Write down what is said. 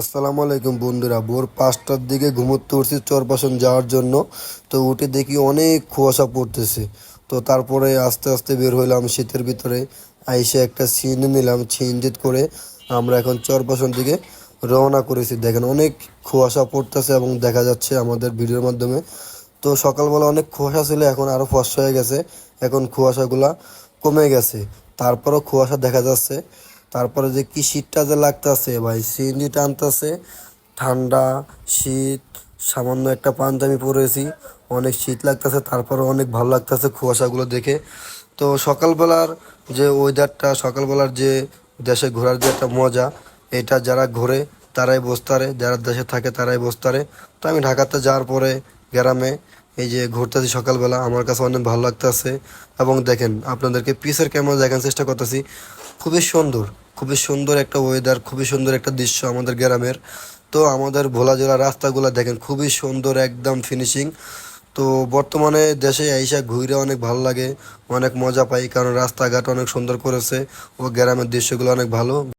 আসসালামু আলাইকুম বন্ধুরা, ভোর পাঁচটার দিকে ঘুমোতে উঠছি চরপাশন যাওয়ার জন্য। তো উঠে দেখি অনেক কুয়াশা পড়তেছে। তো তারপরে আস্তে আস্তে বের হইলাম শীতের ভিতরে। আইসে একটা সিএনজি নিলাম সিএনজিত করে আমরা এখন চরপাশন দিকে রওনা করেছি। দেখেন অনেক কুয়াশা পড়তেছে এবং দেখা যাচ্ছে আমাদের ভিডিওর মাধ্যমে। তো সকালবেলা অনেক কুয়াশা ছিল, এখন আরও ফর্সা হয়ে গেছে। এখন কুয়াশাগুলা কমে গেছে। তারপরও কুয়াশা দেখা যাচ্ছে। তারপরে যে কি শীতটা যে লাগতেছে ভাই, সিএনজি টানতেছে, ঠান্ডা, শীত, সামান্য একটা পাঞ্জাবি পরেছি, অনেক শীত লাগতেছে, তারপরে অনেক ভালো লাগতেছে কুয়াশাগুলো দেখে। তো সকালবেলার যে ওয়েদারটা সকালবেলার যে দেশে ঘোরার যে একটা মজা, এটা যারা ঘোরে তারাই বসতারে যারা দেশে থাকে তারাই বসতারে তো আমি ঢাকাতে যাওয়ার পরে গ্রামে এই যে ঘুরতেছি সকালবেলা, আমার কাছে অনেক ভালো লাগতেছে। এবং দেখেন, আপনাদেরকে পিসের ক্যামেরা দেখার চেষ্টা করতেছি। খুবই সুন্দর খুবই সুন্দর একটা ওয়েদার খুবই সুন্দর একটা দৃশ্য আমাদের গ্রামের। তো আমাদের ভোলা জেলার রাস্তাগুলো দেখেন, খুবই সুন্দর একদম ফিনিশিং তো বর্তমানে দেশে আইসা ঘুরে অনেক ভালো লাগে, অনেক মজা পাই, কারণ রাস্তাঘাট অনেক সুন্দর করেছে ও গ্রামের দৃশ্যগুলো অনেক ভালো।